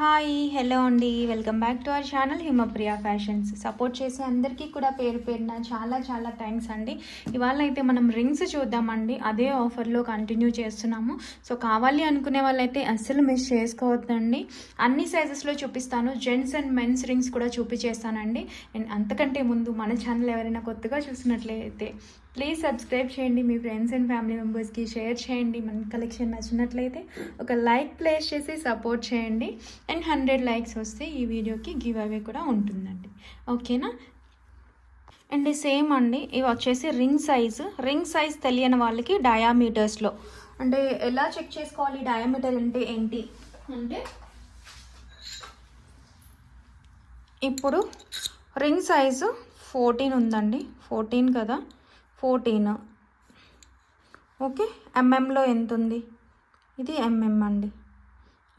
Hi hello అండి. Welcome back to our channel Himapriya fashions. Support చేసే అందరికీ కూడా పేరు పేరున చాలా చాలా థ్యాంక్స్ అండి. ఇవాళ అయితే మనం రింగ్స్ చూద్దామండి. అదే ఆఫర్లో కంటిన్యూ చేస్తున్నాము. సో కావాలి అనుకునే వాళ్ళైతే అస్సలు మిస్ చేసుకోవద్దండి. అన్ని సైజెస్లో చూపిస్తాను. జెంట్స్ అండ్ మెన్స్ రింగ్స్ కూడా చూపించేస్తానండి. అండ్ అంతకంటే ముందు మన ఛానల్ ఎవరైనా కొత్తగా చూసినట్లయితే ప్లీజ్ సబ్స్క్రైబ్ చేయండి మీ ఫ్రెండ్స్ అండ్ ఫ్యామిలీ మెంబర్స్కి షేర్ చేయండి మన కలెక్షన్ నచ్చినట్లయితే ఒక లైక్ ప్లేస్ చేసి సపోర్ట్ చేయండి. అండ్ హండ్రెడ్ లైక్స్ వస్తే ఈ వీడియోకి గివ్ అవే కూడా ఉంటుందండి. ఓకేనా అండ్ సేమ్ అండి ఇవి వచ్చేసి రింగ్ సైజు రింగ్ సైజ్ తెలియని వాళ్ళకి డయామీటర్స్లో అంటే ఎలా చెక్ చేసుకోవాలి? డయామీటర్ అంటే ఏంటి? అంటే ఇప్పుడు రింగ్ సైజు ఫోర్టీన్ ఉందండి. ఫోర్టీన్ కదా? ఫోర్టీన్. ఓకే ఎంఎంలో ఎంత ఉంది ఇది ఎంఎం అండి.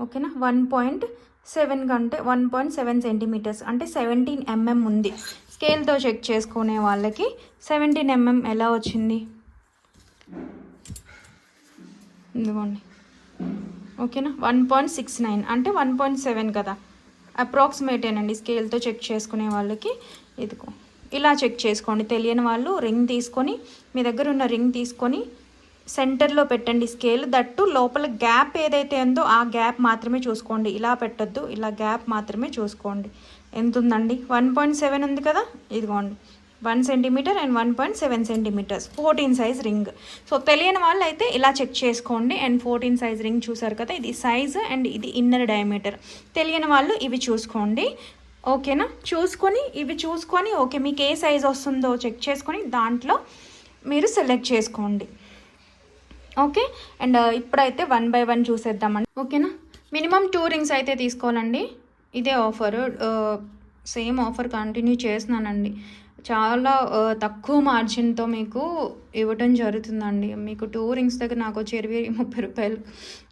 ఓకేనా? వన్ పాయింట్ సెవెన్ కంటే వన్ పాయింట్ సెవెన్ సెంటీమీటర్స్. అంటే సెవెంటీన్ ఎంఎం ఉంది. స్కేల్తో చెక్ చేసుకునే వాళ్ళకి సెవెంటీన్ ఎంఎం ఎలా వచ్చింది? ఇదిగోండి. ఓకేనా? One point six nine. అంటే వన్ పాయింట్ సెవెన్ కదా. అప్రాక్సిమేటేనండి స్కేల్తో చెక్ చేసుకునే వాళ్ళకి ఇదిగో. ఇలా చెక్ చేసుకోండి. తెలియని వాళ్ళు రింగ్ తీసుకొని మీ దగ్గర ఉన్న రింగ్ తీసుకొని సెంటర్లో పెట్టండి. స్కేల్ దట్టు లోపల గ్యాప్ ఏదైతే ఉందో ఆ గ్యాప్ మాత్రమే చూసుకోండి. ఇలా పెట్టొద్దు ఇలా గ్యాప్ మాత్రమే చూసుకోండి. ఎంత ఉందండి వన్ పాయింట్ సెవెన్ ఉంది కదా? ఇదిగోండి. One centimetre and one point seven centimetres. Fourteen size ring. So తెలియని వాళ్ళు అయితే ఇలా చెక్ చేసుకోండి. అండ్ ఫోర్టీన్ సైజ్ రింగ్ చూసారు కదా? ఇది సైజ్ అండ్ ఇది ఇన్నర్ డయామీటర్. తెలియని వాళ్ళు ఇవి చూసుకోండి. ఓకేనా? చూసుకొని ఇవి చూసుకొని ఓకే మీకు ఏ సైజ్ వస్తుందో చెక్ చేసుకొని దాంట్లో మీరు సెలెక్ట్ చేసుకోండి. ఓకే? అండ్ ఇప్పుడైతే వన్ బై వన్ చూసేద్దామండి. ఓకేనా? మినిమం టూ రింగ్స్ అయితే తీసుకోవాలండి. ఇదే ఆఫర్. సేమ్ ఆఫర్ కంటిన్యూ చేస్తున్నానండి. చాలా తక్కువ మార్జిన్తో మీకు ఇవ్వటం జరుగుతుందండి. మీకు టూ రింగ్స్ దగ్గర నాకు వచ్చి ఇరవై ముప్పై రూపాయలు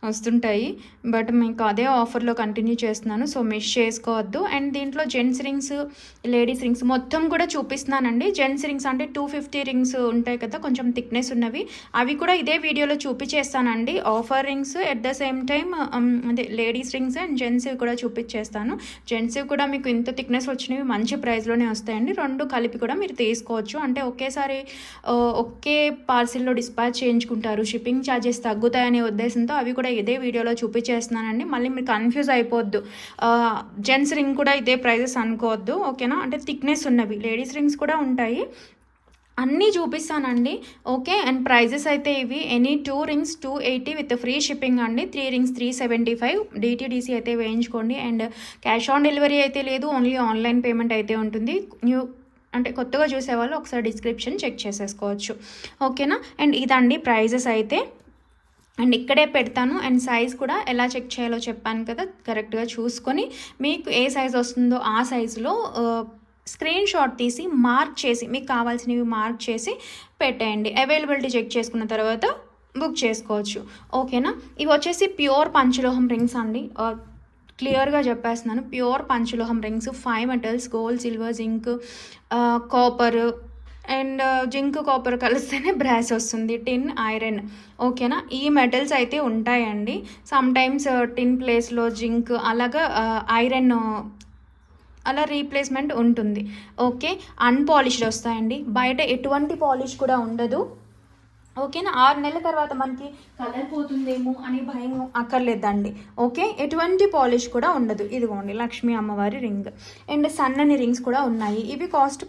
వస్తుంటాయి. బట్ మీకు అదే ఆఫర్లో కంటిన్యూ చేస్తున్నాను. సో మిస్ చేసుకోవద్దు. అండ్ దీంట్లో జెంట్స్ రింగ్స్ లేడీస్ రింగ్స్ మొత్తం కూడా చూపిస్తున్నానండి. జెంట్స్ రింగ్స్ అంటే టూ ఫిఫ్టీ రింగ్స్ ఉంటాయి కదా కొంచెం థిక్నెస్ ఉన్నవి. అవి కూడా ఇదే వీడియోలో చూపించేస్తానండి. Offer rings at the same time అదే లేడీస్ రింగ్స్ అండ్ జెంట్స్ కూడా చూపించేస్తాను. జెంట్స్ కూడా మీకు ఇంత థిక్నెస్ వచ్చినవి మంచి ప్రైస్లోనే వస్తాయండి. రెండు కలిపి కూడా మీరు తీసుకోవచ్చు. అంటే ఒకేసారి ఆ, ఒకే పార్సిల్లో డిస్పాచ్ చేయించుకుంటారు. షిప్పింగ్ ఛార్జెస్ తగ్గుతాయనే ఉద్దేశంతో అవి కూడా ఇదే వీడియోలో చూపించేస్తున్నానండి. మళ్ళీ మీరు కన్ఫ్యూజ్ అయిపోద్దు. జెంట్స్ రింగ్ కూడా ఇదే ప్రైజెస్ అనుకోవద్దు. ఓకేనా? అంటే థిక్నెస్ ఉన్నవి. లేడీస్ రింగ్స్ కూడా ఉంటాయి. అన్నీ చూపిస్తానండి. ఓకే? అండ్ ప్రైజెస్ అయితే ఇవి. Any two rings two eighty with free shipping అండి. Three rings three seventy five. DTDC అయితే వేయించుకోండి. అండ్ క్యాష్ ఆన్ డెలివరీ అయితే లేదు. ఓన్లీ ఆన్లైన్ పేమెంట్ అయితే ఉంటుంది. న్యూ అంటే కొత్తగా చూసేవాళ్ళు ఒకసారి డిస్క్రిప్షన్ చెక్ చేసేసుకోవచ్చు. ఓకేనా అండ్ ఇదండి ప్రైజెస్ అయితే. అండ్ ఇక్కడే పెడతాను. అండ్ సైజ్ కూడా ఎలా చెక్ చేయాలో చెప్పాను కదా కరెక్ట్గా చూసుకొని మీకు ఏ సైజ్ వస్తుందో ఆ సైజులో స్క్రీన్ షాట్ తీసి మార్క్ చేసి మీకు కావాల్సినవి మార్క్ చేసి పెట్టేయండి. అవైలబిలిటీ చెక్ చేసుకున్న తర్వాత బుక్ చేసుకోవచ్చు. ఓకేనా ఇవి వచ్చేసి ప్యూర్ పంచలోహం రింగ్స్ అండి. క్లియర్గా చెప్పేస్తున్నాను. Pure పంచలోహం rings five metals gold silver zinc copper and zinc copper కలిస్తేనే బ్రాస్ వస్తుంది. Tin iron. ఓకేనా? ఈ మెటల్స్ అయితే ఉంటాయండి. సమ్టైమ్స్ టిన్ ప్లేస్లో జింక్ అలాగా ఐరన్ అలా రీప్లేస్మెంట్ ఉంటుంది. ఓకే? అన్పాలిష్డ్ వస్తాయండి. బయట ఎటువంటి పాలిష్ కూడా ఉండదు. ఓకేనా? ఆరు నెలల తర్వాత మనకి కలర్ పోతుందేమో అని భయం అక్కర్లేదండి. ఓకే? ఎటువంటి పాలిష్ కూడా ఉండదు. ఇదిగోండి లక్ష్మీ అమ్మవారి రింగ్. అండ్ సన్నని రింగ్స్ కూడా ఉన్నాయి. ఇవి కాస్ట్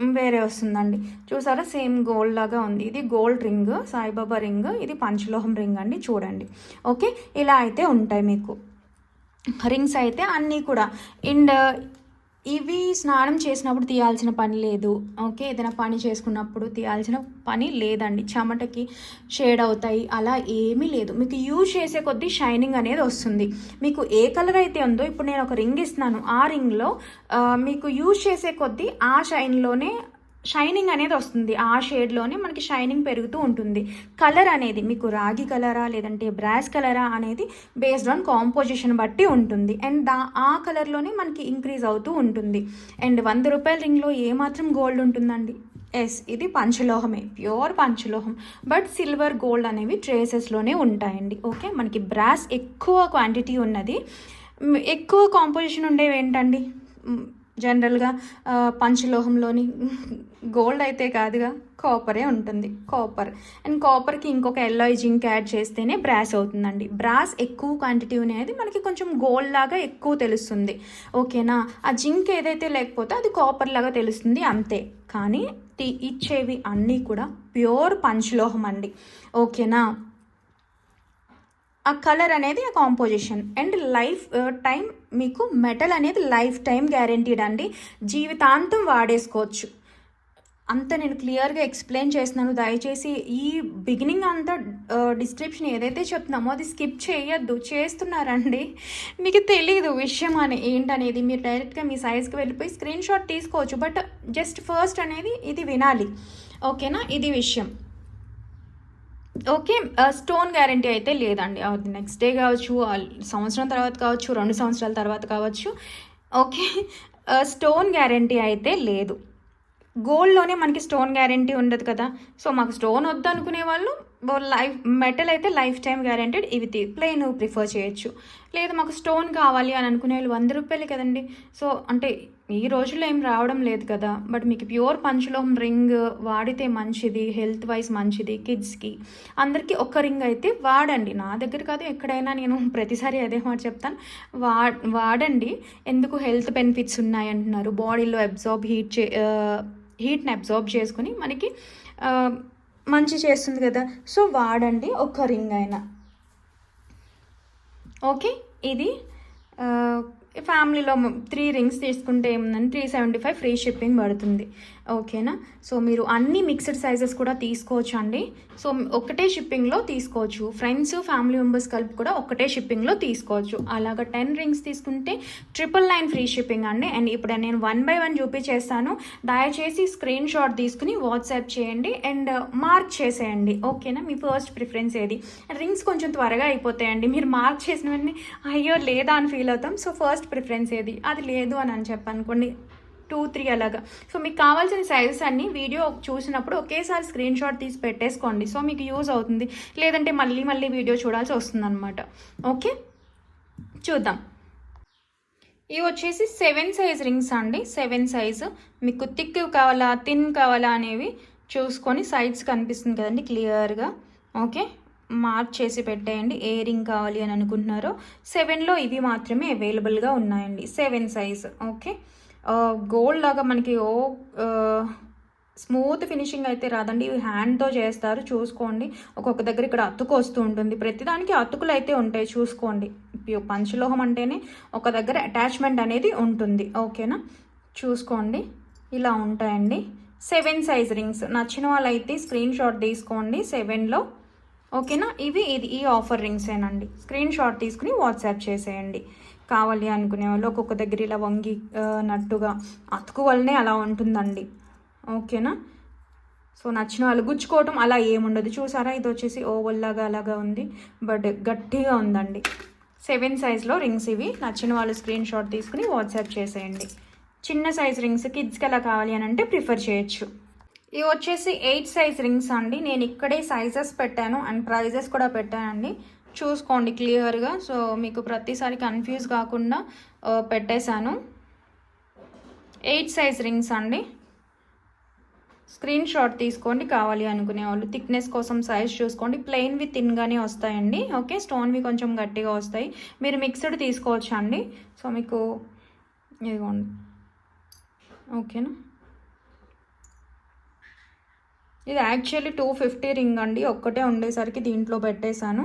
వేరే వస్తుందండి. చూసారా? సేమ్ గోల్డ్ లాగా ఉంది. ఇది గోల్డ్ రింగ్ సాయిబాబా రింగ్ ఇది పంచలోహం రింగ్ అండి. చూడండి. ఓకే? ఇలా అయితే ఉంటాయి మీకు. రింగ్స్ అయితే అన్నీ కూడా. అండ్ ఇవి స్నానం చేసినప్పుడు తీయాల్సిన పని లేదు. ఓకే ఏదైనా పని చేసుకున్నప్పుడు తీయాల్సిన పని లేదండి. చెమటకి షేడ్ అవుతాయి అలా ఏమీ లేదు. మీకు యూజ్ చేసే కొద్దీ షైనింగ్ అనేది వస్తుంది. మీకు ఏ కలర్ అయితే ఉందో ఇప్పుడు నేను ఒక రింగ్ ఇస్తున్నాను. ఆ రింగ్లో మీకు యూజ్ చేసే కొద్దీ ఆ షైన్లోనే షైనింగ్ అనేది వస్తుంది. ఆ షేడ్లోనే మనకి షైనింగ్ పెరుగుతూ ఉంటుంది. కలర్ అనేది మీకు రాగి కలరా లేదంటే బ్రాస్ కలరా అనేది బేస్డ్ ఆన్ కాంపోజిషన్ బట్టి ఉంటుంది. అండ్ దా ఆ కలర్లోనే మనకి ఇంక్రీజ్ అవుతూ ఉంటుంది. అండ్ వంద రూపాయల రింగ్లో ఏమాత్రం గోల్డ్ ఉంటుందండి? ఎస్ ఇది పంచలోహమే. ప్యూర్ పంచలోహం. బట్ సిల్వర్ గోల్డ్ అనేవి ట్రేసెస్లోనే ఉంటాయండి. ఓకే మనకి బ్రాస్ ఎక్కువ క్వాంటిటీ ఉన్నది. ఎక్కువ కాంపోజిషన్ ఉండేవి ఏంటండి? జనరల్గా పంచలోహంలోని గోల్డ్ అయితే కాదుగా కాపరే ఉంటుంది. కాపర్. అండ్ కాపర్కి ఇంకొక ఎల్లాయ్ జింక్ యాడ్ చేస్తేనే బ్రాస్ అవుతుందండి. బ్రాస్ ఎక్కువ క్వాంటిటీ అనేది మనకి కొంచెం గోల్డ్ లాగా ఎక్కువ తెలుస్తుంది. ఓకేనా? ఆ జింక్ ఏదైతే లేకపోతే అది కాపర్ లాగా తెలుస్తుంది అంతే. కానీ ఇచ్చేవి అన్నీ కూడా ప్యూర్ పంచలోహం అండి. ఓకేనా? ఆ కలర్ అనేది ఆ కాంపోజిషన్. అండ్ లైఫ్ టైం మీకు మెటల్ అనేది లైఫ్ టైం గ్యారంటీడ్ అండి. జీవితాంతం వాడేసుకోవచ్చు. అంత నేను క్లియర్గా ఎక్స్ప్లెయిన్ చేస్తున్నాను. దయచేసి ఈ బిగినింగ్ అంతా డిస్క్రిప్షన్ ఏదైతే చెప్తున్నామో అది స్కిప్ చేయొద్దు. చేస్తున్నారండి. మీకు తెలియదు విషయం అని ఏంటనేది. మీరు డైరెక్ట్గా మీ సైజ్కి వెళ్ళిపోయి స్క్రీన్ షాట్ తీసుకోవచ్చు. బట్ జస్ట్ ఫస్ట్ అనేది ఇది వినాలి. ఓకేనా? ఇది విషయం. ఓకే స్టోన్ గ్యారంటీ అయితే లేదండి. అది నెక్స్ట్ డే కావచ్చు సంవత్సరం తర్వాత కావచ్చు రెండు సంవత్సరాల తర్వాత కావచ్చు. ఓకే స్టోన్ గ్యారంటీ అయితే లేదు. గోల్డ్లోనే మనకి స్టోన్ గ్యారంటీ ఉండదు కదా. సో మాకు స్టోన్ వద్దు అనుకునే వాళ్ళు లైఫ్ మెటల్ అయితే లైఫ్ టైం గ్యారంటీడ్ ఇవి ప్లెయిన్ ప్రిఫర్ చేయొచ్చు. లేదు మాకు స్టోన్ కావాలి అని అనుకునే వాళ్ళు వంద రూపాయలు కదండి. సో అంటే ఈ రోజుల్లో ఏం రావడం లేదు కదా. బట్ మీకు ప్యూర్ పంచలోహం రింగ్ వాడితే మంచిది హెల్త్ వైజ్ మంచిది కిడ్స్కి. అందరికీ ఒక్క రింగ్ అయితే వాడండి. నా దగ్గర కాదు ఎక్కడైనా నేను ప్రతిసారి అదే మాట చెప్తాను. వా వాడండి. ఎందుకు హెల్త్ బెనిఫిట్స్ ఉన్నాయి అంటున్నారు. బాడీలో అబ్జార్బ్ హీట్ చే హీట్ని అబ్జార్బ్ చేసుకుని మనకి మంచి చేస్తుంది కదా. సో వాడండి ఒక్క రింగ్ అయినా. ఓకే? ఇది ఫ్యామిలీలో త్రీ రింగ్స్ తీసుకుంటే ఏముందని three seventy five free shipping పడుతుంది. ఓకేనా? సో మీరు అన్ని మిక్స్డ్ సైజెస్ కూడా తీసుకోవచ్చు అండి సో ఒకటే షిప్పింగ్లో తీసుకోవచ్చు. ఫ్రెండ్స్ ఫ్యామిలీ మెంబర్స్ కలిపి కూడా ఒకటే షిప్పింగ్లో తీసుకోవచ్చు. అలాగ టెన్ రింగ్స్ తీసుకుంటే ట్రిపుల్ నైన్ ఫ్రీ షిప్పింగ్ అండి. అండ్ ఇప్పుడు నేను వన్ బై వన్ చూపించేస్తాను దయచేసి స్క్రీన్ షాట్ తీసుకుని వాట్సాప్ చేయండి. అండ్ మార్క్ uh, చేసేయండి. ఓకేనా? మీ ఫస్ట్ ప్రిఫరెన్స్ ఏది? రింగ్స్ కొంచెం త్వరగా అయిపోతాయండి. మీరు మార్క్ చేసిన వెంటనే అయ్యో లేదా అని ఫీల్ అవుతాం. సో ఫస్ట్ ప్రిఫరెన్స్ ఏది? అది లేదు అని అని చెప్పనుకోండి. టూ త్రీ అలాగా. సో మీకు కావాల్సిన సైజెస్ అన్నీ వీడియో చూసినప్పుడు ఒకేసారి స్క్రీన్ షాట్ తీసి పెట్టేసుకోండి. సో మీకు యూజ్ అవుతుంది. లేదంటే మళ్ళీ మళ్ళీ వీడియో చూడాల్సి వస్తుంది అనమాట ఓకే చూద్దాం. ఇవి వచ్చేసి సెవెన్ సైజ్ రింగ్స్ అండి. సెవెన్ సైజు మీకు థిక్ కావాలా థిన్ కావాలా అనేవి చూసుకొని సైడ్స్ కనిపిస్తుంది కదండి క్లియర్గా ఓకే మార్క్ చేసి పెట్టేయండి. ఏ రింగ్ కావాలి అని అనుకుంటున్నారో. సెవెన్లో ఇవి మాత్రమే అవైలబుల్గా ఉన్నాయండి. సెవెన్ సైజ్ ఓకే గోల్డ్ లాగా మనకి ఓ స్మూత్ ఫినిషింగ్ అయితే రాదండి. ఇవి హ్యాండ్తో చేస్తారు. చూసుకోండి. ఒక్కొక్క దగ్గర ఇక్కడ అతుకు వస్తూ ఉంటుంది. ప్రతిదానికి అతుకులు అయితే ఉంటాయి. చూసుకోండి. పంచలోహం అంటేనే ఒక దగ్గర అటాచ్మెంట్ అనేది ఉంటుంది. ఓకేనా చూసుకోండి. ఇలా ఉంటాయండి. సెవెన్ సైజ్ రింగ్స్ నచ్చిన వాళ్ళైతే స్క్రీన్ షాట్ తీసుకోండి సెవెన్లో ఓకేనా ఇవి ఇది ఈ ఆఫర్ రింగ్స్ ఏనండి. స్క్రీన్ షాట్ తీసుకుని వాట్సాప్ చేసేయండి. కావాలి అనుకునే వాళ్ళు ఒక్కొక్క దగ్గర ఇలా వంగి నట్టుగా అతుకు వల్లనే అలా ఉంటుందండి. ఓకేనా? సో నచ్చిన వాళ్ళు గుచ్చుకోవటం అలా ఏముండదు. చూసారా? ఇది వచ్చేసి ఓవల్లాగా అలాగా ఉంది. బట్ గట్టిగా ఉందండి. సెవెన్ సైజ్లో రింగ్స్ ఇవి. నచ్చిన వాళ్ళు స్క్రీన్ షాట్ తీసుకుని వాట్సాప్ చేసేయండి. చిన్న సైజ్ రింగ్స్ కిడ్స్కి ఎలా కావాలి అని అంటే ప్రిఫర్ చేయొచ్చు. ఇవి వచ్చేసి ఎయిట్ సైజ్ రింగ్స్ అండి. నేను ఇక్కడే సైజెస్ పెట్టాను అండ్ ప్రైజెస్ కూడా పెట్టానండి. చూసుకోండి క్లియర్గా. సో మీకు ప్రతిసారి కన్ఫ్యూజ్ కాకుండా పెట్టేశాను. ఎయిట్ సైజ్ రింగ్స్ అండి. స్క్రీన్ షాట్ తీసుకోండి కావాలి అనుకునే వాళ్ళు. థిక్నెస్ కోసం సైజ్ చూసుకోండి. ప్లెయిన్వి థిన్గానే వస్తాయండి. ఓకే స్టోన్వి కొంచెం గట్టిగా వస్తాయి. మీరు మిక్స్డ్ తీసుకోవచ్చు అండి సో మీకు ఇదిగోండి. ఓకేనా? ఇది యాక్చువల్లీ టూ ఫిఫ్టీ రింగ్ అండి. ఒక్కటే ఉండేసరికి దీంట్లో పెట్టేశాను.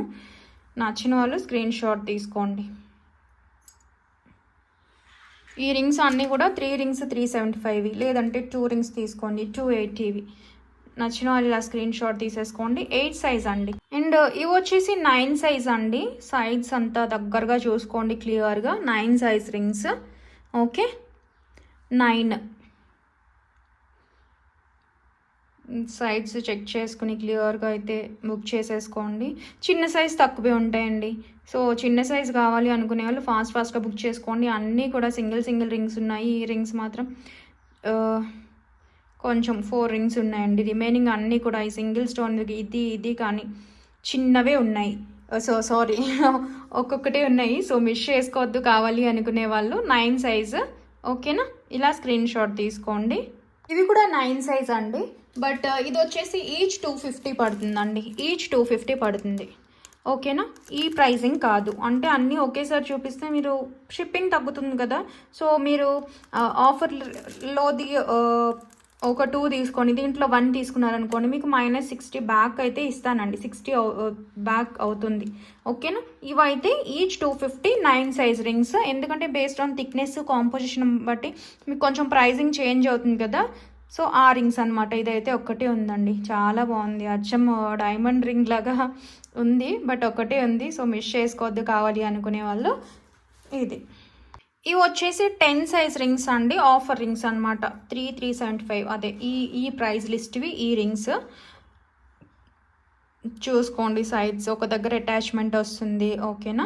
నచ్చిన వాళ్ళు స్క్రీన్ షాట్ తీసుకోండి. ఈ రింగ్స్ అన్నీ కూడా three rings three seventy five లేదంటే టూ రింగ్స్ తీసుకోండి టూ ఎయిటీవి నచ్చిన వాళ్ళు ఇలా స్క్రీన్ షాట్ తీసేసుకోండి. ఎయిట్ సైజ్ అండి. అండ్ ఇవి వచ్చేసి నైన్ సైజ్ అండి. సైజ్ అంతా దగ్గరగా చూసుకోండి క్లియర్గా nine size rings okay nine size check చేసుకుని క్లియర్గా అయితే బుక్ చేసేసుకోండి. చిన్న సైజ్ తక్కువే ఉంటాయండి. సో చిన్న సైజ్ కావాలి అనుకునే వాళ్ళు ఫాస్ట్ ఫాస్ట్గా బుక్ చేసుకోండి. అన్నీ కూడా సింగిల్ సింగిల్ రింగ్స్ ఉన్నాయి. ఈ రింగ్స్ మాత్రం కొంచెం ఫోర్ రింగ్స్ ఉన్నాయండి. రిమైనింగ్ అన్నీ కూడా ఈ సింగిల్ స్టోన్ ఇది ఇది కానీ చిన్నవే ఉన్నాయి. సో సారీ ఒక్కొక్కటే ఉన్నాయి. సో మిస్ చేసుకోవద్దు కావాలి అనుకునే వాళ్ళు నైన్ సైజ్ ఓకేనా ఇలా స్క్రీన్ షాట్ తీసుకోండి. ఇవి కూడా నైన్ సైజ్ అండి. బట్ uh, ఇది వచ్చేసి ఈచ్ టూ ఫిఫ్టీ పడుతుందండి. ఈచ్ టూ ఫిఫ్టీ పడుతుంది. ఓకేనా? ఈ ప్రైజింగ్ కాదు. అంటే అన్నీ ఒకేసారి చూపిస్తే మీరు షిప్పింగ్ తగ్గుతుంది కదా? సో మీరు uh, ఆఫర్లోది uh, ఒక టూ తీసుకొని దీంట్లో వన్ తీసుకున్నారనుకోండి మీకు మైనస్ సిక్స్టీ బ్యాక్ అయితే ఇస్తానండి. సిక్స్టీ బ్యాక్ అవుతుంది. ఓకేనా? ఇవైతే each two fifty nine size rings ఎందుకంటే బేస్డ్ ఆన్ థిక్నెస్ కాంపోజిషన్ బట్టి మీకు కొంచెం ప్రైజింగ్ చేంజ్ అవుతుంది కదా? సో ఆ రింగ్స్ అనమాట ఇదైతే ఒక్కటే ఉందండి. చాలా బాగుంది. అచ్చం డైమండ్ రింగ్ లాగా ఉంది బట్ ఒకటే ఉంది. సో మిస్ చేసుకోవద్దు కావాలి అనుకునే వాళ్ళు ఇది. ఇవి వచ్చేసి టెన్ సైజ్ రింగ్స్ అండి. ఆఫర్ రింగ్స్ అనమాట త్రీ త్రీ సెవెంటీ ఫైవ్ అదే ఈ ఈ ప్రైస్ లిస్ట్వి ఈ రింగ్స్ చూసుకోండి సైజ్ ఒక దగ్గర అటాచ్మెంట్ వస్తుంది. ఓకేనా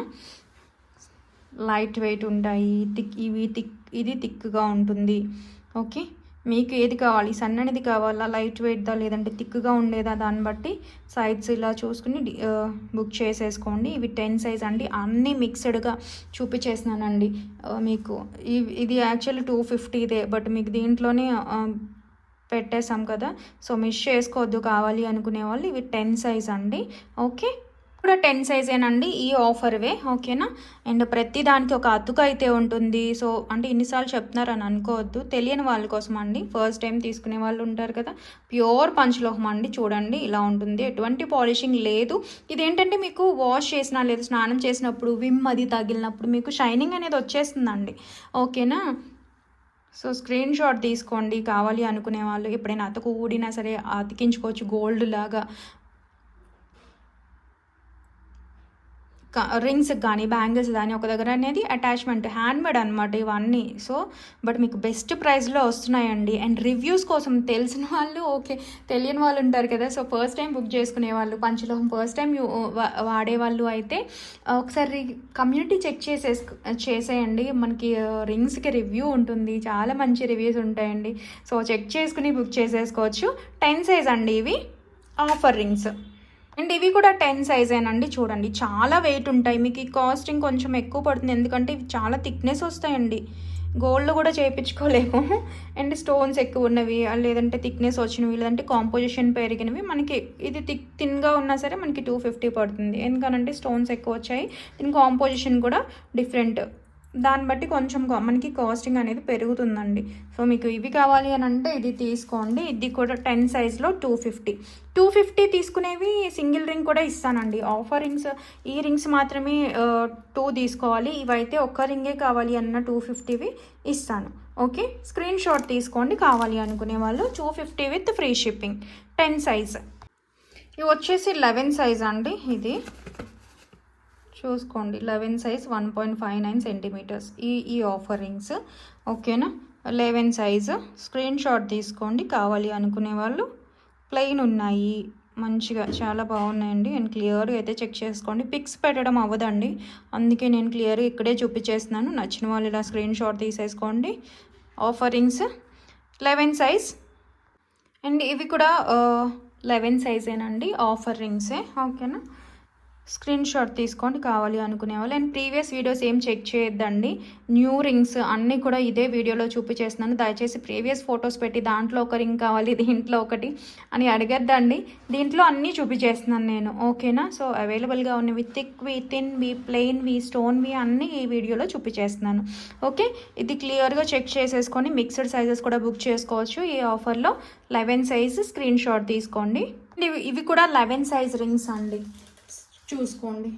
లైట్ వెయిట్ ఉంటాయి. థిక్ ఇవి థిక్ ఇది థిక్గా ఉంటుంది. ఓకే మీకు ఏది కావాలి? సన్ననిది కావాలా? లైట్ వెయిట్దా? లేదంటే థిక్గా ఉండేదా? దాన్ని బట్టి సైజ్ ఇలా చూసుకుని బుక్ చేసేసుకోండి. ఇవి టెన్ సైజ్ అండి. అన్నీ మిక్స్డ్గా చూపించేసినానండి. మీకు ఇది యాక్చువల్లీ టూ ఫిఫ్టీదే. బట్ మీకు దీంట్లోనే పెట్టేసాం కదా. సో మిస్ చేసుకోవద్దు కావాలి అనుకునే వాళ్ళు ఇవి టెన్ సైజ్ అండి. ఓకే? కూడా టెన్ సైజేనండి ఈ ఆఫర్వే ఓకేనా? అండ్ ప్రతి దానికి ఒక అతుకు అయితే ఉంటుంది. సో అంటే ఇన్నిసార్లు చెప్తున్నారని అనుకోవద్దు. తెలియని వాళ్ళ కోసం అండి ఫస్ట్ టైం తీసుకునే వాళ్ళు ఉంటారు కదా. ప్యూర్ పంచలోహం అండి. చూడండి ఇలా ఉంటుంది. ఎటువంటి పాలిషింగ్ లేదు. ఇదేంటంటే మీకు వాష్ చేసినా లేదు స్నానం చేసినప్పుడు విమ్ అది తగిలినప్పుడు మీకు షైనింగ్ అనేది వచ్చేస్తుందండి. ఓకేనా? సో స్క్రీన్ షాట్ తీసుకోండి. కావాలి అనుకునే వాళ్ళు ఎప్పుడైనా అతకు ఊడినా సరే అతికించుకోవచ్చు. గోల్డ్ లాగా. రింగ్స్ కానీ బ్యాంగిల్స్ కానీ ఒక దగ్గర అనేది అటాచ్మెంట్ హ్యాండ్మేడ్ అనమాట ఇవన్నీ. సో బట్ మీకు బెస్ట్ ప్రైస్లో వస్తున్నాయండి. అండ్ రివ్యూస్ కోసం తెలిసిన వాళ్ళు ఓకే తెలియని వాళ్ళు ఉంటారు కదా. సో ఫస్ట్ టైం బుక్ చేసుకునే వాళ్ళు పంచలోహం ఫస్ట్ టైం వాడే వాళ్ళు అయితే ఒకసారి కమ్యూనిటీ చెక్ చేసే చేసేయండి. మనకి రింగ్స్కి రివ్యూ ఉంటుంది. చాలా మంచి రివ్యూస్ ఉంటాయండి. సో చెక్ చేసుకుని బుక్ చేసేసుకోవచ్చు. టెన్ సైజ్ అండి ఇవి. ఆఫర్ రింగ్స్ అండ్ ఇవి కూడా టెన్ సైజేనండి చూడండి. చాలా వెయిట్ ఉంటాయి. మీకు ఈ కాస్టింగ్ కొంచెం ఎక్కువ పడుతుంది. ఎందుకంటే ఇవి చాలా థిక్నెస్ వస్తాయండి. గోల్డ్ కూడా చేయించుకోలేము. అండ్ స్టోన్స్ ఎక్కువ ఉన్నవి లేదంటే థిక్నెస్ వచ్చినవి లేదంటే కాంపోజిషన్ పెరిగినవి మనకి ఇది థిక్ థిన్గా ఉన్నా సరే మనకి టూ ఫిఫ్టీ పడుతుంది. ఎందుకనంటే స్టోన్స్ ఎక్కువ వచ్చాయి. దీని కాంపోజిషన్ కూడా డిఫరెంట్ దాన్ని బట్టి కొంచెం మనకి కాస్టింగ్ అనేది పెరుగుతుందండి. సో మీకు ఇవి కావాలి అని అంటే ఇది తీసుకోండి. ఇది కూడా టెన్ సైజ్లో టూ ఫిఫ్టీ టూ ఫిఫ్టీ తీసుకునేవి సింగిల్ రింగ్ కూడా ఇస్తానండి. ఆఫర్ రింగ్స్ ఈ రింగ్స్ మాత్రమే టూ తీసుకోవాలి. ఇవైతే ఒక్క రింగే కావాలి అన్న టూ ఫిఫ్టీవి ఇస్తాను. ఓకే? స్క్రీన్ షాట్ తీసుకోండి కావాలి అనుకునే వాళ్ళు. Two fifty with free shipping ten size ఇవి వచ్చేసి లెవెన్ సైజ్ అండి ఇది. చూసుకోండి. Eleven size one point five nine centimetres. ఈ ఈ ఆఫర్ రింగ్స్ ఓకేనా? Eleven size. స్క్రీన్ షాట్ తీసుకోండి. కావాలి అనుకునే వాళ్ళు ప్లెయిన్ ఉన్నాయి. మంచిగా చాలా బాగున్నాయండి. నేను క్లియర్గా అయితే చెక్ చేసుకోండి. పిక్స్ పెట్టడం అవ్వదండి. అందుకే నేను క్లియర్గా ఇక్కడే చూపించేస్తున్నాను. నచ్చిన వాళ్ళు ఇలా స్క్రీన్ షాట్ తీసేసుకోండి. Offer rings eleven size. And ఇవి కూడా లెవెన్ సైజేనండి. ఆఫర్ రింగ్సే ఓకేనా? స్క్రీన్ షాట్ తీసుకోండి కావాలి అనుకునే వాళ్ళు. అండ్ ప్రీవియస్ వీడియోస్ ఏం చెక్ చేయొద్దండి. న్యూ రింగ్స్ అన్నీ కూడా ఇదే వీడియోలో చూపించేస్తున్నాను. దయచేసి ప్రీవియస్ ఫొటోస్ పెట్టి దాంట్లో ఒక రింగ్ కావాలి దీంట్లో ఒకటి అని అడగద్దండి. దీంట్లో అన్నీ చూపించేస్తున్నాను నేను. ఓకేనా? సో అవైలబుల్గా ఉన్నవి థిక్ వి థిన్ వి ప్లెయిన్ వి స్టోన్ వి అన్నీ ఈ వీడియోలో చూపించేస్తున్నాను. ఓకే? ఇది క్లియర్గా చెక్ చేసేసుకొని మిక్స్డ్ సైజెస్ కూడా బుక్ చేసుకోవచ్చు. ఈ ఆఫర్లో లెవెన్ సైజ్ స్క్రీన్ షాట్ తీసుకోండి. ఇవి ఇవి కూడా లెవెన్ సైజ్ రింగ్స్ అండి. చూసుకోండి.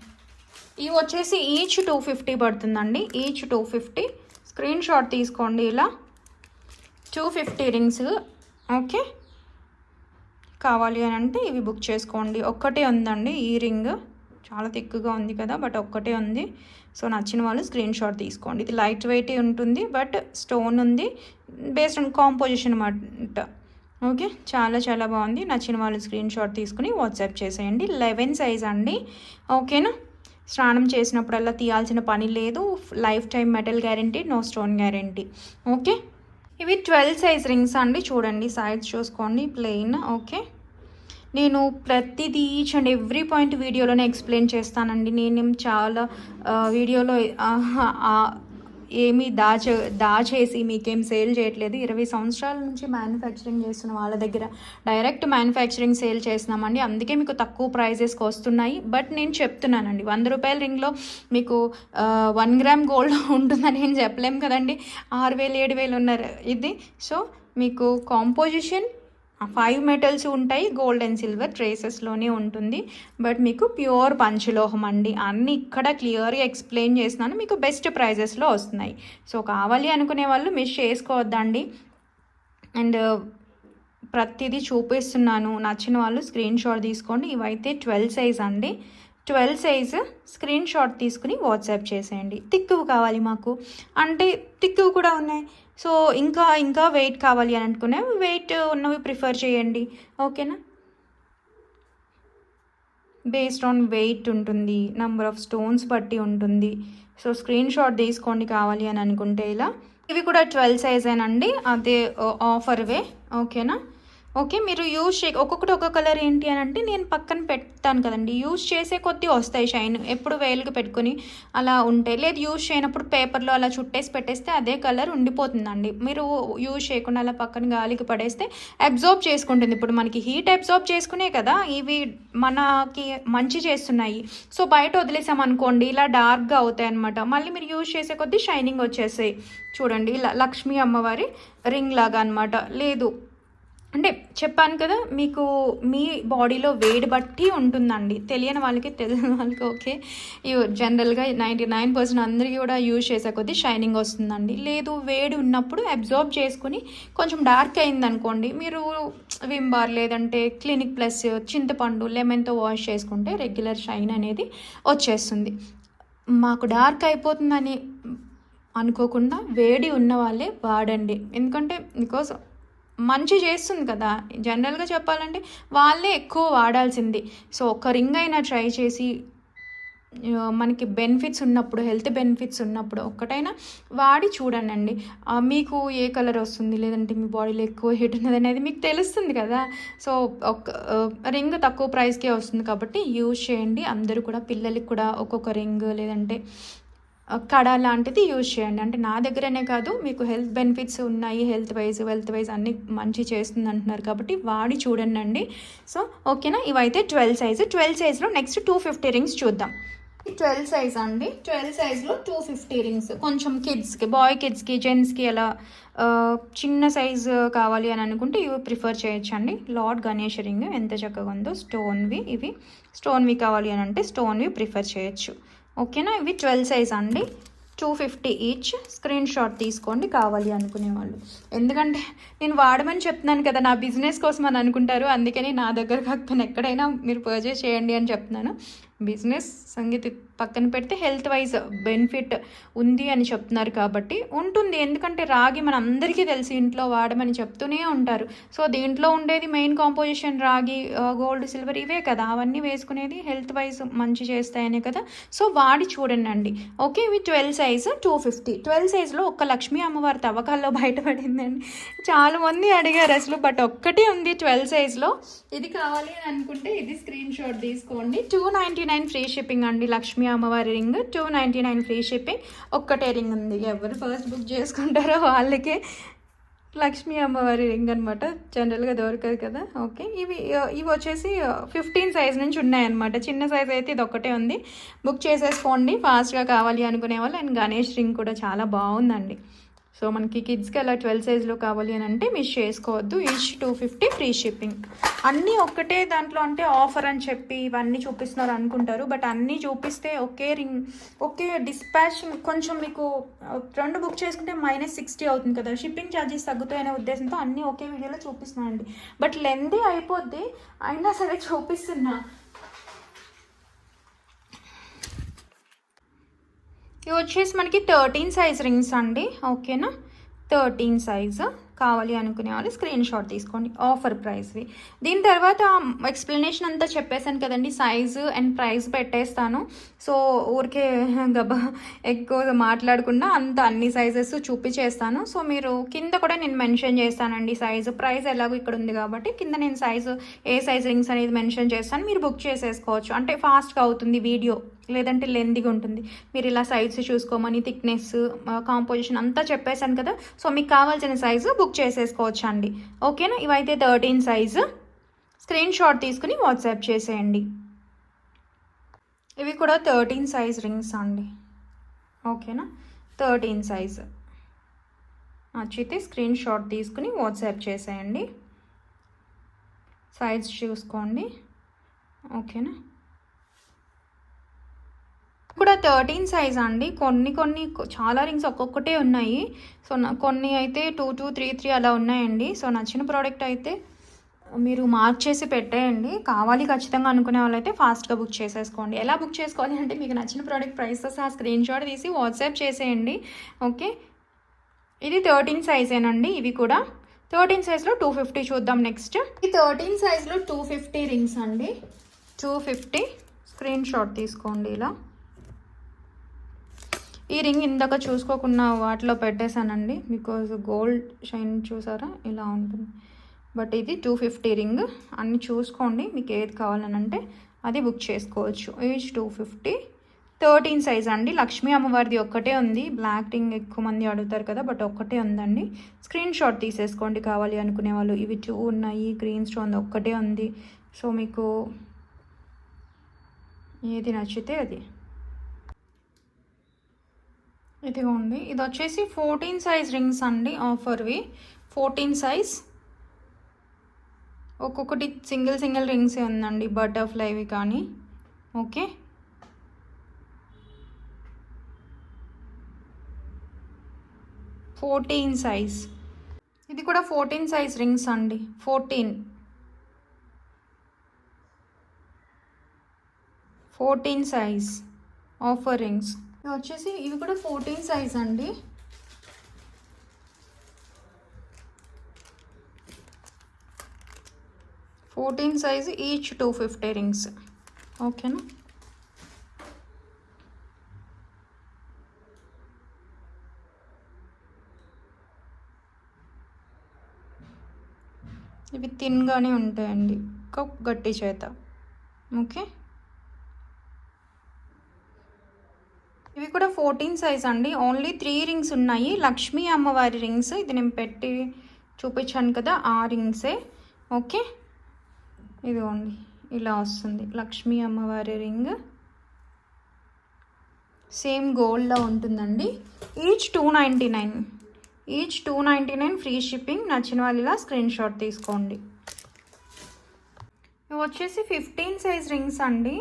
ఇవి వచ్చేసి ఈచ్ టూ ఫిఫ్టీ పడుతుందండి. Each two fifty screen shot తీసుకోండి ఇలా. Two fifty rings okay. కావాలి అని అంటే ఇవి బుక్ చేసుకోండి. ఒక్కటే ఉందండి ఈ రింగ్ చాలా థిక్గా ఉంది కదా బట్ ఒక్కటే ఉంది. సో నచ్చిన వాళ్ళు స్క్రీన్ షాట్ తీసుకోండి. ఇది లైట్ వెయిట్ ఉంటుంది బట్ స్టోన్ ఉంది. బేస్డ్ ఆన్ కాంపోజిషన్ అన్నమాట. ఓకే చాలా చాలా బాగుంది. నచ్చిన వాళ్ళు స్క్రీన్ షాట్ తీసుకుని వాట్సాప్ చేసేయండి. లెవెన్ సైజ్ అండి. ఓకేనా? స్నానం చేసినప్పుడల్లా తీయాల్సిన పని లేదు. Life time metal guarantee no stone guarantee okay? ఇవి ట్వెల్వ్ సైజ్ రింగ్స్ అండి. చూడండి సైజ్ చూసుకోండి ప్లెయిన్ ఓకే? నేను ప్రతిదీ ఈచ్ అండ్ ఎవ్రీ పాయింట్ వీడియోలోనే ఎక్స్ప్లెయిన్ చేస్తానండి. నేను చాలా వీడియోలో ఏమీ దాచ దాచేసి మీకేం సేల్ చేయట్లేదు. ఇరవై సంవత్సరాల నుంచి మ్యానుఫ్యాక్చరింగ్ చేస్తున్న వాళ్ళ దగ్గర డైరెక్ట్ మ్యానుఫ్యాక్చరింగ్ సేల్ చేస్తున్నామండి. అందుకే మీకు తక్కువ ప్రైజెస్కి వస్తున్నాయి. బట్ నేను చెప్తున్నానండి వంద రూపాయల రింగ్లో మీకు వన్ గ్రామ్ గోల్డ్ ఉంటుందని ఏం చెప్పలేము కదండి. ఆరు వేలు ఏడు వేలు ఉన్నారు ఇది. సో మీకు కాంపోజిషన్ ఫైవ్ మెటల్స్ ఉంటాయి గోల్డ్ అండ్ సిల్వర్ ట్రేసెస్లోనే ఉంటుంది. బట్ మీకు ప్యూర్ పంచలోహం అండి. అన్నీ ఇక్కడ క్లియర్గా ఎక్స్ప్లెయిన్ చేసినాను మీకు బెస్ట్ ప్రైజెస్లో వస్తున్నాయి. సో కావాలి అనుకునే వాళ్ళు మిస్ చేసుకోవద్దండి. అండ్ uh, ప్రతిదీ చూపిస్తున్నాను. నచ్చిన వాళ్ళు స్క్రీన్ షాట్ తీసుకోండి. ఇవైతే ట్వెల్వ్ సైజ్ అండి. ట్వెల్వ్ సైజ్ స్క్రీన్ షాట్ తీసుకుని వాట్సాప్ చేసేయండి. తిక్కువ కావాలి మాకు. అంటే తిక్కువ కూడా ఉన్నాయి. సో ఇంకా ఇంకా వెయిట్ కావాలి అని అనుకునే వెయిట్ ఉన్నవి ప్రిఫర్ చేయండి. ఓకేనా? బేస్డ్ ఆన్ వెయిట్ ఉంటుంది నెంబర్ ఆఫ్ స్టోన్స్ బట్టి ఉంటుంది. సో స్క్రీన్ షాట్ తీసుకోండి కావాలి అని అనుకుంటే ఇలా. ఇవి కూడా ట్వెల్వ్ సైజేనండి అదే uh, ఆఫర్వే ఓకేనా? ఓకే మీరు యూజ్ చే ఒక్కొక్కటి ఒక్కొక్క కలర్ ఏంటి అని అంటే నేను పక్కన పెడతాను కదండి. యూజ్ చేసే కొద్దీ వస్తాయి షైన్. ఎప్పుడు వేలుగా పెట్టుకొని అలా ఉంటాయి లేదు యూజ్ చేయనప్పుడు పేపర్లో అలా చుట్టేసి పెట్టేస్తే అదే కలర్ ఉండిపోతుందండి. మీరు యూజ్ చేయకుండా అలా పక్కన గాలికి పడేస్తే అబ్జార్బ్ చేసుకుంటుంది. ఇప్పుడు మనకి హీట్ అబ్జార్బ్ చేసుకునే కదా ఇవి మనకి మంచి చేస్తున్నాయి. సో బయట వదిలేసామనుకోండి ఇలా డార్క్గా అవుతాయి అనమాట మళ్ళీ మీరు యూజ్ చేసే కొద్దీ షైనింగ్ వచ్చేసాయి చూడండి ఇలా లక్ష్మీ అమ్మవారి రింగ్ లాగా అనమాట లేదు అంటే చెప్పాను కదా మీకు మీ బాడీలో వేడి బట్టి ఉంటుందండి. తెలియని వాళ్ళకి తెలియని వాళ్ళకి ఓకే. ఇవి జనరల్గా నైంటీ నైన్ పర్సెంట్ అందరికీ కూడా యూజ్ చేసే కొద్దీ షైనింగ్ వస్తుందండి. లేదు వేడి ఉన్నప్పుడు అబ్జార్బ్ చేసుకుని కొంచెం డార్క్ అయింది అనుకోండి మీరు విమ్ బార్ లేదంటే క్లినిక్ ప్లస్ చింతపండు లెమన్తో వాష్ చేసుకుంటే రెగ్యులర్ షైన్ అనేది వచ్చేస్తుంది. మాకు డార్క్ అయిపోతుందని అనుకోకుండా వేడి ఉన్న వాళ్ళే వాడండి. ఎందుకంటే బికాస్ మంచి చేస్తుంది కదా. జనరల్గా చెప్పాలంటే వాళ్ళే ఎక్కువ వాడాల్సింది. సో ఒక రింగ్ అయినా ట్రై చేసి మనకి బెనిఫిట్స్ ఉన్నప్పుడు హెల్త్ బెనిఫిట్స్ ఉన్నప్పుడు ఒక్కటైనా వాడి చూడండి మీకు ఏ కలర్ వస్తుంది? లేదంటే మీ బాడీలో ఎక్కువ హీట్ ఉన్నది అనేది మీకు తెలుస్తుంది కదా. సో ఒక రింగ్ తక్కువ ప్రైస్కే వస్తుంది కాబట్టి యూజ్ చేయండి. అందరూ కూడా పిల్లలకి కూడా ఒక్కొక్క రింగ్ లేదంటే కడ లాంటిది యూజ్ చేయండి. అంటే నా దగ్గరనే కాదు మీకు హెల్త్ బెనిఫిట్స్ ఉన్నాయి హెల్త్ వైజ్ వెల్త్ వైజ్ అన్ని మంచి చేస్తుంది అంటున్నారు కాబట్టి వాడి చూడండి అండి సో ఓకేనా ఇవైతే ట్వెల్వ్ సైజు ట్వెల్వ్ సైజ్లో నెక్స్ట్ టూ ఫిఫ్టీ రింగ్స్ చూద్దాం. ట్వెల్వ్ సైజ్ అండి. ట్వెల్వ్ సైజ్లో టూ ఫిఫ్టీ రింగ్స్ కొంచెం కిడ్స్కి బాయ్ కిడ్స్కి జెంట్స్కి అలా చిన్న సైజు కావాలి అని అనుకుంటే ఇవి ప్రిఫర్ చేయొచ్చు అండి లార్డ్ గణేష్ రింగ్ ఎంత చక్కగా ఉందో స్టోన్వి ఇవి. స్టోన్వి కావాలి అని అంటే స్టోన్వి ప్రిఫర్ చేయొచ్చు. ఓకేనా? ఇవి ట్వెల్వ్ సైజ్ అండి. Two fifty each. Screen shot తీసుకోండి కావాలి అనుకునే వాళ్ళు ఎందుకంటే నేను వాడమని చెప్తున్నాను కదా నా బిజినెస్ కోసం అని అనుకుంటారు. అందుకని నా దగ్గర కాకపోయినా ఎక్కడైనా మీరు పర్చేస్ చేయండి అని చెప్తున్నాను. బిజినెస్ సంగీత పక్కన పెడితే హెల్త్ వైజ్ బెనిఫిట్ ఉంది అని చెప్తున్నారు కాబట్టి ఉంటుంది. ఎందుకంటే రాగి మన అందరికీ తెలిసి ఇంట్లో వాడమని చెప్తూనే ఉంటారు. సో దీంట్లో ఉండేది మెయిన్ కాంపోజిషన్ రాగి గోల్డ్ సిల్వర్ ఇవే కదా. అవన్నీ వేసుకునేది హెల్త్ వైజ్ మంచి చేస్తాయనే కదా. సో వాడి చూడండి ఓకే ఇవి twelve size two fifty. Twelve సైజ్లో ఒక్క లక్ష్మీ అమ్మవారి తవ్వకాల్లో బయటపడిందండి. చాలా మంది అడిగారు అసలు బట్ ఒక్కటే ఉంది ట్వెల్వ్ సైజ్లో. ఇది కావాలి అని అనుకుంటే ఇది స్క్రీన్ షాట్ తీసుకోండి. Two ninety nine free shipping అండి. లక్ష్మీ అమ్మవారి ring. Two ninety nine free shipping ఒక్కటే రింగ్ ఉంది. ఎవరు ఫస్ట్ బుక్ చేసుకుంటారో వాళ్ళకే లక్ష్మీ అమ్మవారి రింగ్ అనమాట జనరల్గా దొరకదు కదా. ఓకే ఇవి ఇవి వచ్చేసి uh, ఫిఫ్టీన్ సైజ్ నుంచి ఉన్నాయన్నమాట. చిన్న సైజ్ అయితే ఇది ఒక్కటే ఉంది. బుక్ చేసేసుకోండి. ఫాస్ట్గా కావాలి అనుకునే వాళ్ళు. అండ్ గణేష్ రింగ్ కూడా చాలా బాగుందండి. సో మనకి కిడ్స్కి అలా ట్వెల్వ్ సైజ్లో కావాలి అని అంటే మిస్ చేసుకోవద్దు. Each two fifty free shipping అన్నీ ఒక్కటే దాంట్లో అంటే ఆఫర్ అని చెప్పి ఇవన్నీ చూపిస్తున్నారు అనుకుంటారు. బట్ అన్నీ చూపిస్తే ఒకే రింగ్ ఒకే డిస్పాచ్ కొంచెం మీకు రెండు బుక్ చేసుకుంటే మైనస్ సిక్స్టీ అవుతుంది కదా. షిప్పింగ్ ఛార్జెస్ తగ్గుతాయనే ఉద్దేశంతో అన్నీ ఒకే వీడియోలో చూపిస్తున్నానండి. బట్ లెందీ అయిపోద్ది. అయినా సరే చూపిస్తున్నా. ఇవి వచ్చేసి మనకి థర్టీన్ సైజ్ రింగ్స్ అండి. ఓకేనా? థర్టీన్ సైజు కావాలి అనుకునే వాళ్ళు స్క్రీన్ షాట్ తీసుకోండి. ఆఫర్ ప్రైస్వి దీని తర్వాత ఎక్స్ప్లెనేషన్ అంతా చెప్పేశాను కదండి. సైజు అండ్ ప్రైస్ పెట్టేస్తాను. సో ఊరికే గబా ఎక్కువ మాట్లాడకుండా అంత అన్ని సైజెస్ చూపించేస్తాను సో మీరు కింద కూడా నేను మెన్షన్ చేస్తానండి సైజు. ప్రైస్ ఎలాగో ఇక్కడ ఉంది కాబట్టి కింద నేను సైజు ఏ సైజ్ రింగ్స్ అనేది మెన్షన్ చేస్తాను. మీరు బుక్ చేసేసుకోవచ్చు. అంటే ఫాస్ట్గా అవుతుంది వీడియో. లేదంటే లెందిగా ఉంటుంది. మీరు ఇలా సైజ్ చూసుకోమని థిక్నెస్ కాంపోజిషన్ అంతా చెప్పేశాను కదా. సో మీకు కావాల్సిన సైజు బుక్ చేసేసుకోవచ్చు అండి ఓకేనా ఇవైతే థర్టీన్ సైజు స్క్రీన్ షాట్ తీసుకుని వాట్సాప్ చేసేయండి. ఇవి కూడా థర్టీన్ సైజ్ రింగ్స్ అండి. ఓకేనా థర్టీన్ సైజ్ నచ్చితే స్క్రీన్ షాట్ తీసుకుని వాట్సాప్ చేసేయండి. సైజ్ చూసుకోండి. ఓకేనా కూడా థర్టీన్ సైజ్ అండి. కొన్ని కొన్ని చాలా రింగ్స్ ఒక్కొక్కటే ఉన్నాయి. సో కొన్ని అయితే టూ టూ త్రీ త్రీ అలా ఉన్నాయండి. సో నచ్చిన ప్రోడక్ట్ అయితే మీరు మార్క్ చేసి పెట్టేయండి. కావాలి ఖచ్చితంగా అనుకునే వాళ్ళైతే ఫాస్ట్గా బుక్ చేసేసుకోండి. ఎలా బుక్ చేసుకోవాలి అంటే మీకు నచ్చిన ప్రోడక్ట్ ప్రైస్తో సహా స్క్రీన్ షాట్ తీసి వాట్సాప్ చేసేయండి. ఓకే? ఇది థర్టీన్ సైజేనండి ఇవి కూడా థర్టీన్ సైజ్లో టూ ఫిఫ్టీ చూద్దాం నెక్స్ట్ ఈ థర్టీన్ సైజ్లో టూ ఫిఫ్టీ రింగ్స్ అండి. టూ ఫిఫ్టీ స్క్రీన్ షాట్ తీసుకోండి ఇలా. ఈ రింగ్ ఇందాక చూసుకోకుండా వాటిలో పెట్టేశానండి. బికాజ్ గోల్డ్ షైన్ చూసారా? ఇలా ఉంటుంది. బట్ ఇది టూ ఫిఫ్టీ రింగ్. అన్ని చూసుకోండి. మీకు ఏది కావాలని అంటే అది బుక్ చేసుకోవచ్చు. Each two fifty thirteen size అండి. లక్ష్మీ అమ్మవారిది ఒక్కటే ఉంది. బ్లాక్ రింగ్ ఎక్కువ మంది అడుగుతారు కదా బట్ ఒక్కటే ఉందండి. స్క్రీన్ షాట్ తీసేసుకోండి కావాలి అనుకునే వాళ్ళు. ఇవి టూ ఉన్నాయి. గ్రీన్ స్టోన్ ఒక్కటే ఉంది. సో మీకు ఏది నచ్చితే అది. ఇదిగోండి ఇది వచ్చేసి ఫోర్టీన్ సైజ్ రింగ్స్ అండి ఆఫర్వి ఫోర్టీన్ సైజ్ ఒక్కొక్కటి సింగిల్ సింగిల్ రింగ్స్ ఉందండి బటర్ఫ్లైవి కానీ. ఓకే. ఫోర్టీన్ సైజ్ ఇది కూడా ఫోర్టీన్ సైజ్ రింగ్స్ అండి. Fourteen fourteen size offer rings ఇవి వచ్చేసి ఇవి కూడా ఫోర్టీన్ సైజ్ అండి. Fourteen size each two fifty rings ఓకేనా ఇవి తిన్గానే ఉంటాయండి. కప్ గట్టి చేత. ఓకే ఇవి కూడా ఫోర్టీన్ సైజ్ అండి. ఓన్లీ త్రీ రింగ్స్ ఉన్నాయి. లక్ష్మీ అమ్మవారి రింగ్స్ ఇది నేను పెట్టి చూపించాను కదా ఆ రింగ్సే ఓకే? ఇదిగోండి ఇలా వస్తుంది. లక్ష్మీ అమ్మవారి రింగ్ సేమ్ గోల్డ్లో ఉంటుందండి. Each two ninety nine each two ninety nine free shipping నచ్చిన వాళ్ళు ఇలా స్క్రీన్ షాట్ తీసుకోండి. ఇవి వచ్చేసి ఫిఫ్టీన్ సైజ్ రింగ్స్ అండి.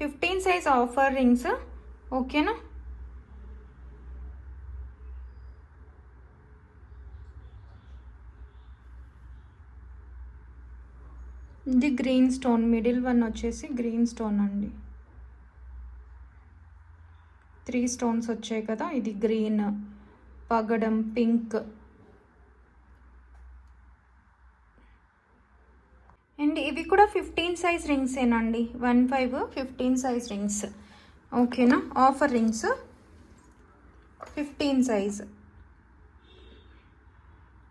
ఫిఫ్టీన్ సైజ్ ఆఫర్ రింగ్స్ ఓకేనా? ఇది గ్రీన్ స్టోన్ మిడిల్ వన్ వచ్చేసి గ్రీన్ స్టోన్ అండి. త్రీ స్టోన్స్ వచ్చాయి కదా ఇది గ్రీన్ పగడం పింక్. అండ్ ఇవి కూడా ఫిఫ్టీన్ సైజ్ రింగ్స్ ఏనండి one five fifteen size rings. ఓకేనా? Offer rings. Fifteen size.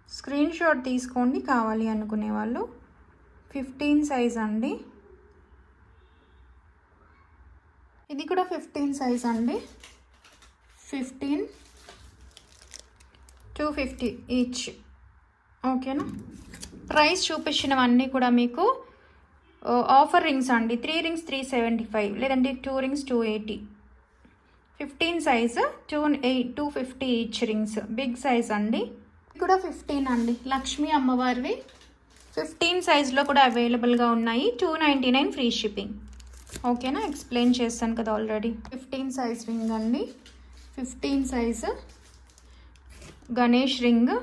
Screen shot తీసుకోండి కావాలి అనుకునే వాళ్ళు. ఫిఫ్టీన్ సైజ్ అండి. ఇది కూడా ఫిఫ్టీన్ సైజ్ అండి. ఫిఫ్టీన్. Two fifty each. ఓకేనా? ప్రైస్ చూపించినవన్నీ కూడా మీకు ఆఫర్ రింగ్స్ అండి. Three rings three seventy five లేదంటే two rings two eighty fifteen size two eight two fifty each rings big size అండి. కూడా ఫిఫ్టీన్ అండి. లక్ష్మీ అమ్మవారివి. ఫిఫ్టీన్ సైజ్లో కూడా అవైలబుల్గా ఉన్నాయి. Two ninety nine free shipping ఓకేనా? ఎక్స్ప్లెయిన్ చేస్తాను కదా ఆల్రెడీ ఫిఫ్టీన్ సైజ్ రింగ్ అండి. Fifteen size Ganesh ring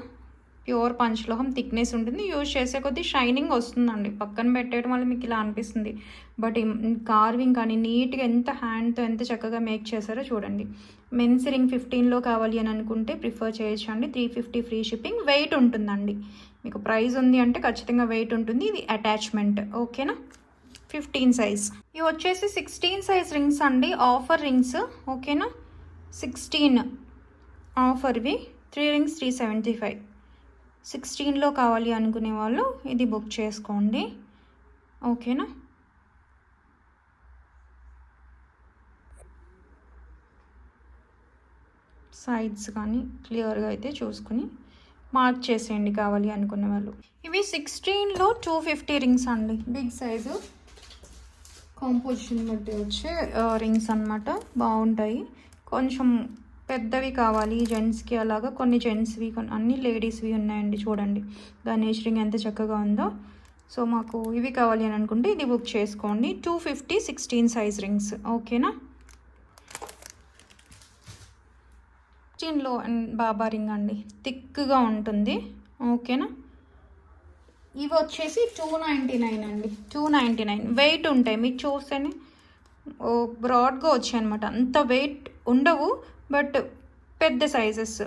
pure పంచలోహం thickness ఉంటుంది. యూజ్ చేసే కొద్దీ షైనింగ్ వస్తుందండి. పక్కన పెట్టేయడం వల్ల మీకు ఇలా అనిపిస్తుంది. బట్ కార్వింగ్ కానీ నీట్గా ఎంత హ్యాండ్తో ఎంత చక్కగా మేక్ చేశారో చూడండి. మెన్స్ రింగ్ ఫిఫ్టీన్లో కావాలి అని అనుకుంటే ప్రిఫర్ చేయొచ్చు అండి three fifty free shipping weight ఉంటుందండి. మీకు ప్రైస్ ఉంది అంటే ఖచ్చితంగా వెయిట్ ఉంటుంది. ఇది అటాచ్మెంట్. ఓకేనా? Fifteen size. ఇవి వచ్చేసి సిక్స్టీన్ సైజ్ రింగ్స్ అండి. Offer rings. ఓకేనా? Sixteen ఆఫర్వి three rings three seventy five. సిక్స్టీన్లో కావాలి అనుకునే వాళ్ళు ఇది బుక్ చేసుకోండి. ఓకేనా? సైడ్స్ కానీ క్లియర్గా అయితే చూసుకుని మార్క్ చేసేయండి కావాలి అనుకునే వాళ్ళు. ఇవి సిక్స్టీన్లో టూ ఫిఫ్టీ రింగ్స్ అండి. Big size. కాంపోజిషన్ బట్టి వచ్చే రింగ్స్ అన్నమాట. బాగుంటాయి. కొంచెం పెద్దవి కావాలి జెంట్స్కి అలాగా కొన్ని జెంట్స్వి కొన్ని అన్ని లేడీస్వి ఉన్నాయండి చూడండి. గణేష్ రింగ్ ఎంత చక్కగా ఉందో. సో మాకు ఇవి కావాలి అని అనుకుంటే ఇది బుక్ చేసుకోండి. Two fifty sixteen size rings ఓకేనా సిక్స్టీన్లో బాబా రింగ్ అండి. థిక్గా ఉంటుంది. ఓకేనా ఇవి వచ్చేసి టూ నైంటీ నైన్ అండి. టూ నైంటీ నైన్ వెయిట్ ఉంటాయి. మీకు చూస్తేనే ఓ బ్రాడ్గా వచ్చాయి అనమాట అంత వెయిట్ ఉండవు. బట్ పెద్ద సైజెస్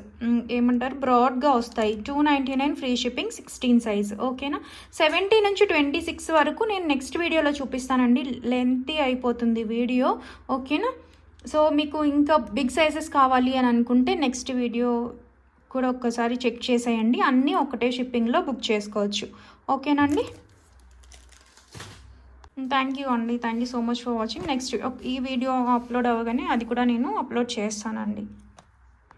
ఏమంటారు? బ్రాడ్గా వస్తాయి. Two ninety nine free shipping sixteen size ఓకేనా? సెవెంటీ నుంచి ట్వంటీ సిక్స్ వరకు నేను నెక్స్ట్ వీడియోలో చూపిస్తానండి. లెంతీ అయిపోతుంది వీడియో. ఓకేనా? సో మీకు ఇంకా బిగ్ సైజెస్ కావాలి అని అనుకుంటే నెక్స్ట్ వీడియో కూడా ఒక్కసారి చెక్ చేసేయండి. అన్నీ ఒకటే షిప్పింగ్లో బుక్ చేసుకోవచ్చు. ఓకేనండి థ్యాంక్ యూ అండి thank you so much for watching next ఈ వీడియో అప్లోడ్ అవ్వగానే అది కూడా నేను అప్లోడ్ చేస్తానండి.